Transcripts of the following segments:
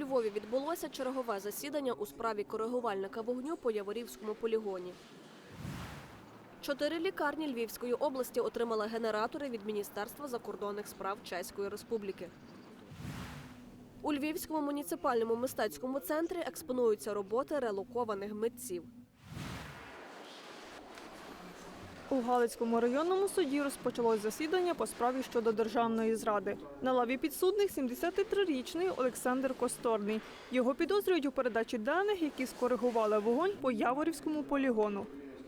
Львові відбулося чергове засідання у справі коригувальника вогню по Яворівському полігоні. Чотири лікарні Львівської області отримали генератори від Міністерства закордонних справ Чеської Республіки. У Львівському муніципальному мистецькому центрі експонуються роботи релокованих митців. У Галицькому районному суді розпочалось засідання по справі щодо державної зради. На лаві підсудних 73-річний Олександр Косторний. Його підозрюють у передачі даних, які скоригували вогонь по Яворівському полігону.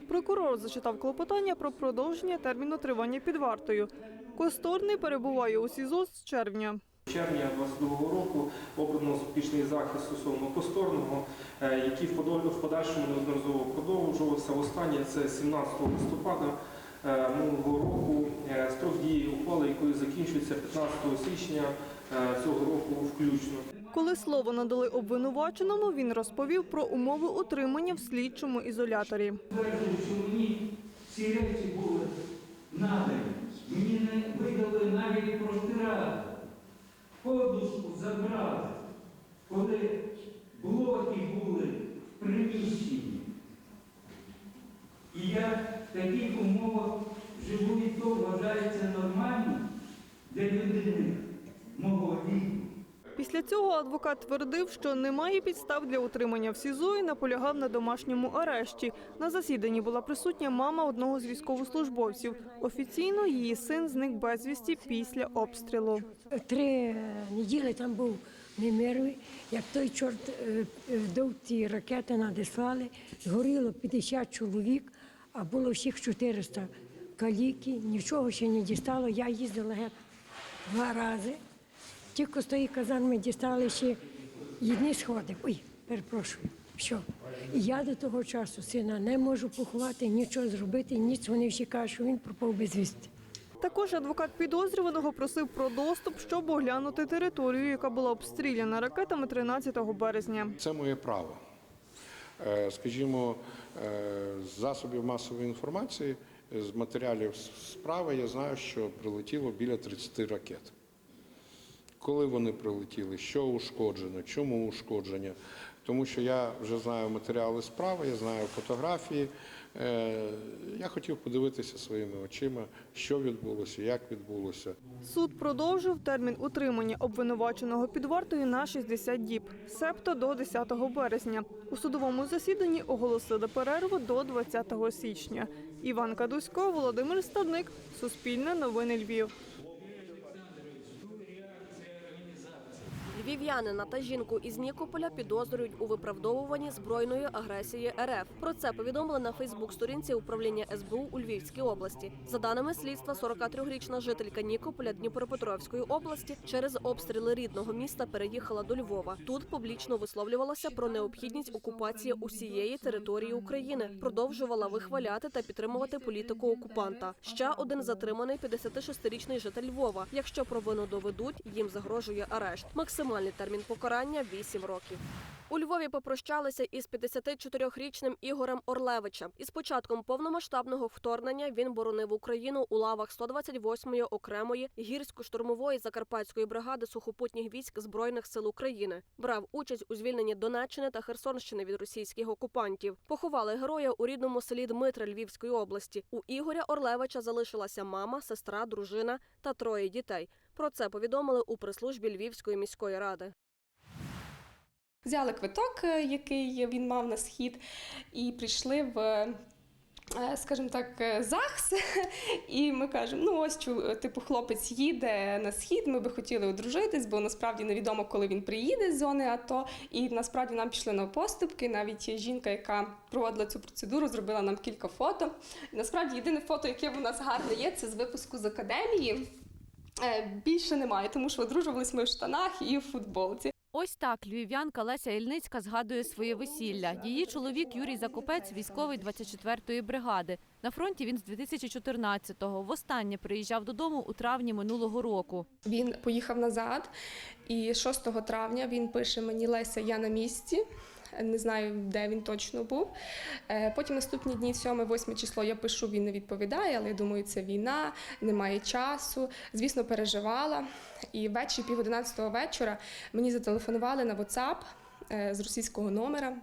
Прокурор зачитав клопотання про продовження терміну тривання під вартою. Косторний перебуває у СІЗО з червня. Червня 2022 року обрано запобіжний захист стосовно повторного, е, який в подальшому неодноразово продовжувався. Останнє це 17 листопада е, минулого року. Е, Строк дії ухвали, якої закінчується 15 січня цього року включно. Коли слово надали обвинуваченому, він розповів про умови утримання в слідчому ізоляторі. Мені ці речі були надані. Мені не видали навіть простираду. Подушку забрали, коли блоки були в приміщенні. І я в таких умовах живу і то вважається нормальним для людини мого віку. Цього адвокат твердив, що немає підстав для утримання в СІЗО і наполягав на домашньому арешті. На засіданні була присутня мама одного з військовослужбовців. Офіційно її син зник безвісті після обстрілу. Три неділі там був немировий, як той чорт е, е, ті ракети надіслали, згоріло 50 чоловік, а було всіх 400 каліки, нічого ще не дістало. Я їздила геть два рази. Тільки з тої казарми дістали ще одні сходи. Ой, перепрошую, що. І я до того часу сина не можу поховати, нічого зробити, ніч. Вони всі кажуть, що він пропав безвісти. Також адвокат підозрюваного просив про доступ, щоб оглянути територію, яка була обстріляна ракетами 13 березня. Це моє право. Е, Скажімо, е, з засобів масової інформації, з матеріалів справи я знаю, що прилетіло біля 30 ракет. Коли вони прилетіли, що ушкоджено, чому ушкодження. Тому що я вже знаю матеріали справи, я знаю фотографії. Е, Я хотів подивитися своїми очима, що відбулося, як відбулося. Суд продовжив термін утримання обвинуваченого під вартою на 60 діб, себто до 10 березня. У судовому засіданні оголосили перерву до 20 січня. Іван Кадусько, Володимир Стадник, Суспільне новини Львів. Львів'янина та жінку із Нікополя підозрюють у виправдовуванні збройної агресії РФ. Про це повідомили на Фейсбук-сторінці управління СБУ у Львівській області. За даними слідства, 43-річна жителька Нікополя Дніпропетровської області через обстріли рідного міста переїхала до Львова. Тут публічно висловлювалася про необхідність окупації усієї території України, продовжувала вихваляти та підтримувати політику окупанта. Ще один затриманий 56-річний житель Львова. Якщо провину доведуть, їм загрожує арешт. Максимальний термін покарання 8 років. У Львові попрощалися із 54-річним Ігорем Орлевичем. Із початком повномасштабного вторгнення він боронив Україну у лавах 128-ї окремої гірсько-штурмової закарпатської бригади сухопутніх військ збройних сил України. Брав участь у звільненні Донеччини та Херсонщини від російських окупантів. Поховали героя у рідному селі Дмитра Львівської області. У Ігоря Орлевича залишилася мама, сестра, дружина та троє дітей. Про це повідомили у прес-службі Львівської міської ради. Взяли квиток, е, який він мав на схід, і прийшли в. е, Скажімо так, е, ЗАГС, і ми кажемо: ну ось типу, хлопець їде на схід. Ми би хотіли одружитись, бо насправді невідомо, коли він приїде з зони АТО. І насправді нам пішли на поступки. Навіть жінка, яка проводила цю процедуру, зробила нам кілька фото. І насправді єдине фото, яке в нас гарне є, це з випуску з академії. Більше немає, тому що одружувались ми в штанах і в футболці. Ось так львів'янка Леся Ільницька згадує своє весілля. Її чоловік Юрій Закопець, військовий 24-ї бригади. На фронті він з 2014-го. Востаннє приїжджав додому у травні минулого року. Він поїхав назад, і 6 травня він пише мені Леся, я на місці. Не знаю, де він точно був. Е, Потім наступні дні, 7-8 число, я пишу, він не відповідає, але я думаю, це війна, немає часу. Звісно, переживала. І ввечері, пів одинадцятого вечора, мені зателефонували на WhatsApp е, з російського номера.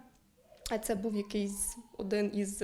А це був якийсь один із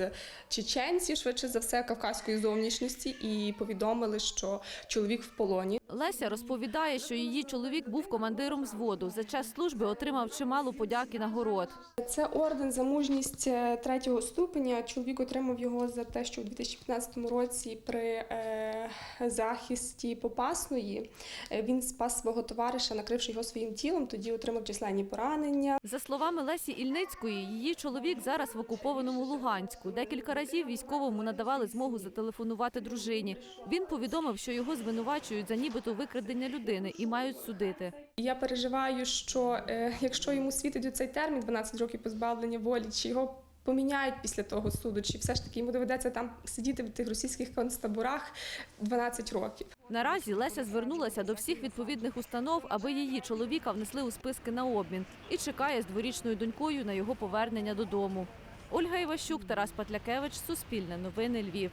чеченців, швидше за все, кавказької зовнішності, і повідомили, що чоловік в полоні. Леся розповідає, що її чоловік був командиром взводу. За час служби отримав чимало подяки нагород. Це орден за мужність е, третього ступеня. Чоловік отримав його за те, що у 2015 році при е, захисті Попасної е, він спас свого товариша, накривши його своїм тілом. Тоді отримав численні поранення. За словами Лесі Ільницької, її чоловік зараз в окупованому Луганську. Декілька разів військовому надавали змогу зателефонувати дружині. Він повідомив, що його звинувачують за нібито викрадення людини і мають судити. Я переживаю, що е, якщо йому світить цей термін 12 років позбавлення волі, чи його поміняють після того суду, чи все ж таки йому доведеться там сидіти в тих російських концтаборах 12 років. Наразі Леся звернулася до всіх відповідних установ, аби її чоловіка внесли у списки на обмін і чекає з дворічною донькою на його повернення додому. Ольга Іващук, Тарас Патлякевич, Суспільне новини Львів.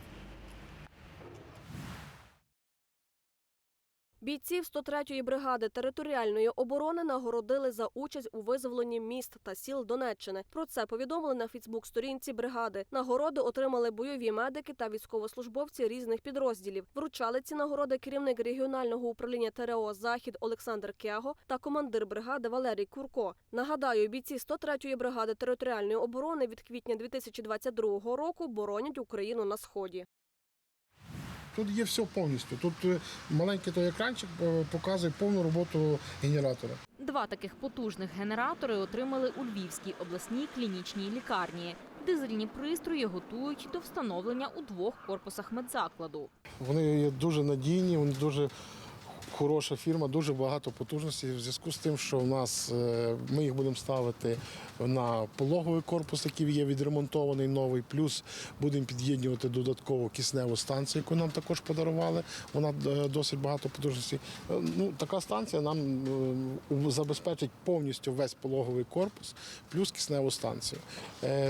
Бійців 103-ї бригади територіальної оборони нагородили за участь у визволенні міст та сіл Донеччини. Про це повідомили на Фейсбук-сторінці бригади. Нагороди отримали бойові медики та військовослужбовці різних підрозділів. Вручали ці нагороди керівник регіонального управління ТРО Захід Олександр Кяго та командир бригади Валерій Курко. Нагадаю, бійці 103-ї бригади територіальної оборони від квітня 2022 року боронять Україну на сході. Тут є все повністю. Тут е, маленький той екранчик е, показує повну роботу генератора. Два таких потужних генератори отримали у Львівській обласній клінічній лікарні. Дизельні пристрої готують до встановлення у двох корпусах медзакладу. Вони є дуже надійні, вони дуже хороша фірма, дуже багато потужностей. В зв'язку з тим, що в нас е, ми їх будемо ставити на пологовий корпус, який є відремонтований новий. Плюс будемо під'єднувати додатково кисневу станцію, яку нам також подарували. Вона е, досить багато потужностей. Ну, така станція нам е, забезпечить повністю весь пологовий корпус, плюс кисневу станцію.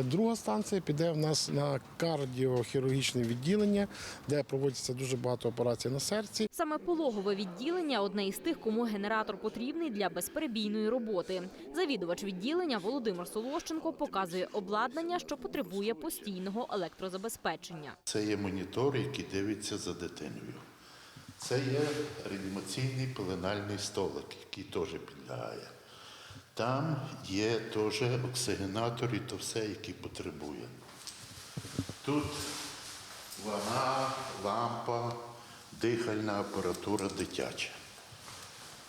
Друга станція піде в нас на кардіохірургічне відділення, де проводиться дуже багато операцій на серці. Саме пологове відділення одне із тих, кому генератор потрібний для безперебійної роботи. Завідувач відділення Володимир Солощенко показує обладнання, що потребує постійного електрозабезпечення. Це є монітор, який дивиться за дитиною. Це є реанімаційний пеленальний столик, який теж підлягає. Там є теж оксигенатор і то все, який потребує. Тут вона, лампа, дихальна апаратура дитяча.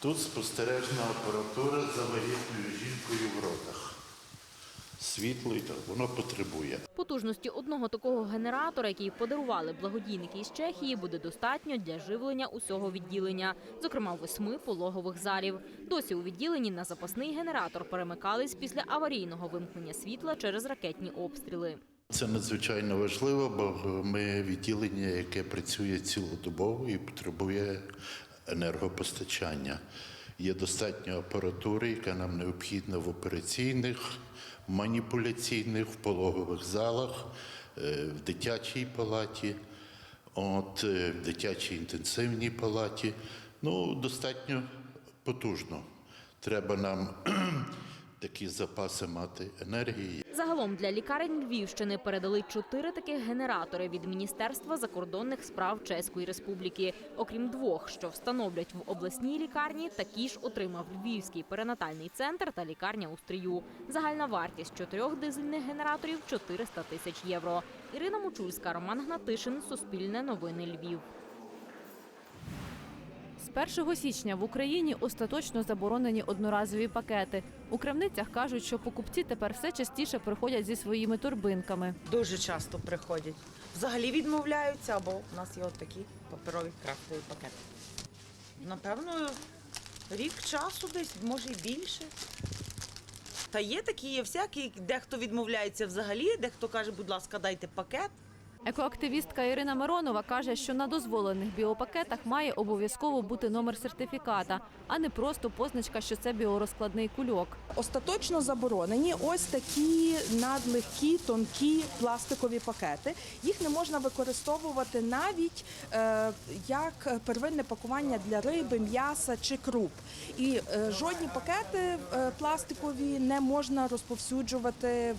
Тут спостережна апаратура за вагітною жінкою в родах. Світло і так, воно потребує. Потужності одного такого генератора, який подарували благодійники із Чехії, буде достатньо для живлення усього відділення, зокрема восьми пологових залів. Досі у відділенні на запасний генератор перемикались після аварійного вимкнення світла через ракетні обстріли. Це надзвичайно важливо, бо ми відділення, яке працює цілодобово і потребує енергопостачання. Є достатньо апаратури, яка нам необхідна в операційних, маніпуляційних, в пологових залах, е, в дитячій палаті, от, е, в дитячій інтенсивній палаті. Ну, достатньо потужно. Треба нам такі запаси мати енергії. Загалом для лікарень Львівщини передали чотири таких генератори від Міністерства закордонних справ Чеської Республіки. Окрім двох, що встановлять в обласній лікарні, такі ж отримав Львівський перинатальний центр та лікарня у Стрию. Загальна вартість чотирьох дизельних генераторів 400 тисяч євро. Ірина Мочульська, Роман Гнатишин, Суспільне новини Львів. З 1 січня в Україні остаточно заборонені одноразові пакети. У крамницях кажуть, що покупці тепер все частіше приходять зі своїми торбинками. Дуже часто приходять. Взагалі відмовляються, або в нас є от такі паперові крафтові пакети. Напевно, рік часу десь, може і більше. Та є такі, є всякі, дехто відмовляється взагалі, дехто каже, будь ласка, дайте пакет. Екоактивістка Ірина Миронова каже, що на дозволених біопакетах має обов'язково бути номер сертифіката, а не просто позначка, що це біорозкладний кульок. Остаточно заборонені ось такі надлегкі, тонкі пластикові пакети. Їх не можна використовувати навіть е, як первинне пакування для риби, м'яса чи круп. І е, жодні пакети е, пластикові не можна розповсюджувати е,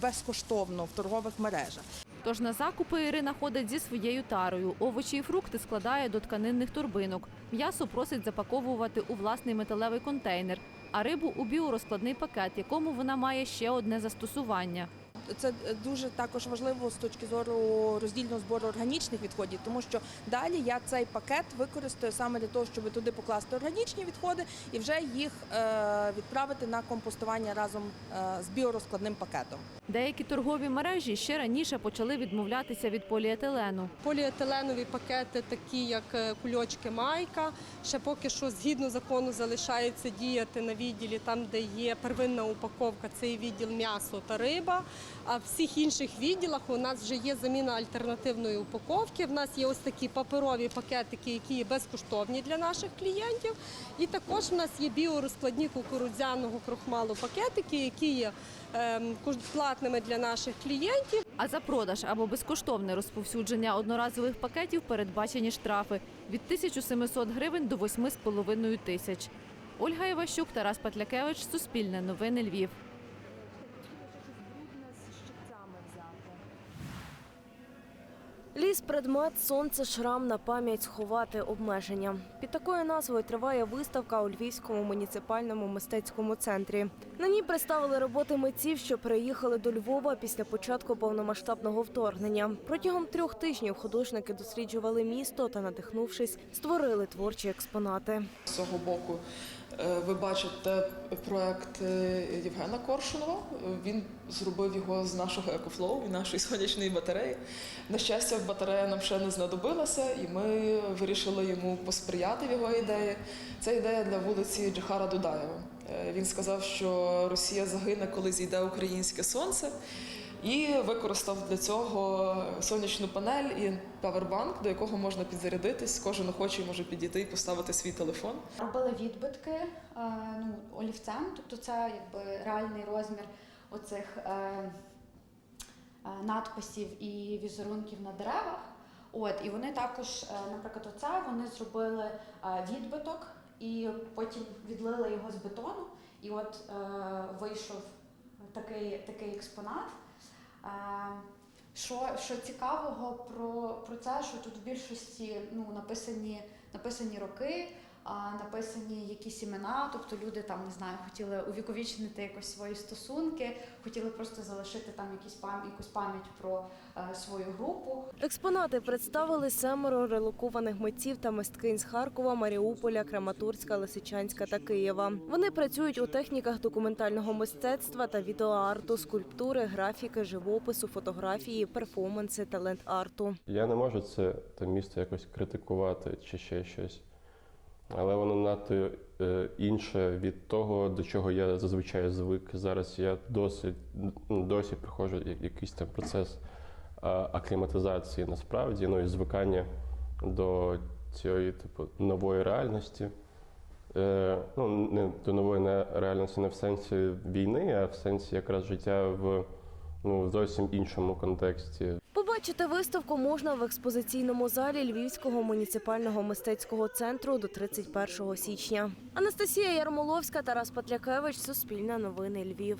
безкоштовно в торгових мережах. Тож на закупи Ірина ходить зі своєю тарою. Овочі і фрукти складає до тканинних торбинок. М'ясо просить запаковувати у власний металевий контейнер, а рибу у біорозкладний пакет, якому вона має ще одне застосування. Це дуже також важливо з точки зору роздільного збору органічних відходів, тому що далі я цей пакет використаю саме для того, щоб туди покласти органічні відходи і вже їх е, відправити на компостування разом е, з біорозкладним пакетом. Деякі торгові мережі ще раніше почали відмовлятися від поліетилену. Поліетиленові пакети, такі як е, кульочки майка, ще поки що згідно закону залишаються діяти на відділі там, де є первинна упаковка, це і відділ м'ясо та риба. А в всіх інших відділах у нас вже є заміна альтернативної упаковки. В нас є ось такі паперові пакетики, які є безкоштовні для наших клієнтів. І також в нас є біорозкладні кукурудзяного крохмалу пакетики, які є ем, платними для наших клієнтів. А за продаж або безкоштовне розповсюдження одноразових пакетів передбачені штрафи від 1700 гривень до 8,5 тисяч. Ольга Іващук, Тарас Патлякевич, Суспільне новини Львів. Ліс, предмет, сонце, шрам на пам'ять сховати обмеження. Під такою назвою триває виставка у Львівському муніципальному мистецькому центрі. На ній представили роботи митців, що переїхали до Львова після початку повномасштабного вторгнення. Протягом трьох тижнів художники досліджували місто та, надихнувшись, створили творчі експонати. З цього боку ви бачите проект е, Євгена Коршунова. Він зробив його з нашого екофлоу і нашої сонячної батареї. На щастя, батарея нам ще не знадобилася, і ми вирішили йому посприяти в його ідеї. Це ідея для вулиці Джахара Дудаєва. Е, Він сказав, що Росія загине, коли зійде українське сонце. І використав для цього сонячну панель і павербанк, до якого можна підзарядитись. Кожен охочий може підійти і поставити свій телефон. Робили відбитки е, ну, олівцем, тобто це якби реальний розмір оцих е, е, надписів і візерунків на деревах. От, і вони також, наприклад, оце вони зробили відбиток і потім відлили його з бетону. І от е, вийшов такий, такий експонат. Е, що, що цікавого про, про це, що тут в більшості ну, написані, написані роки, написані якісь імена, тобто люди там не знаю, хотіли увіковічнити якось свої стосунки, хотіли просто залишити там якісь пам, якусь пам'ять про е, свою групу. Експонати представили семеро релокованих митців та мисткинь з Харкова, Маріуполя, Краматорська, Лисичанська та Києва. Вони працюють у техніках документального мистецтва та відеоарту, скульптури, графіки, живопису, фотографії, перформанси та ленд-арту. Я не можу це, це місто якось критикувати чи ще щось. Але воно надто е, інше від того, до чого я зазвичай звик. Зараз я досить ну, досі проходжу якийсь там процес акліматизації насправді, ну і звикання до цієї типу нової реальності. Е, ну, не до нової реальності не в сенсі війни, а в сенсі якраз життя в ну, зовсім іншому контексті. Побачити виставку можна в експозиційному залі Львівського муніципального мистецького центру до 31 січня. Анастасія Ярмоловська, Тарас Патлякевич, Суспільне новини Львів.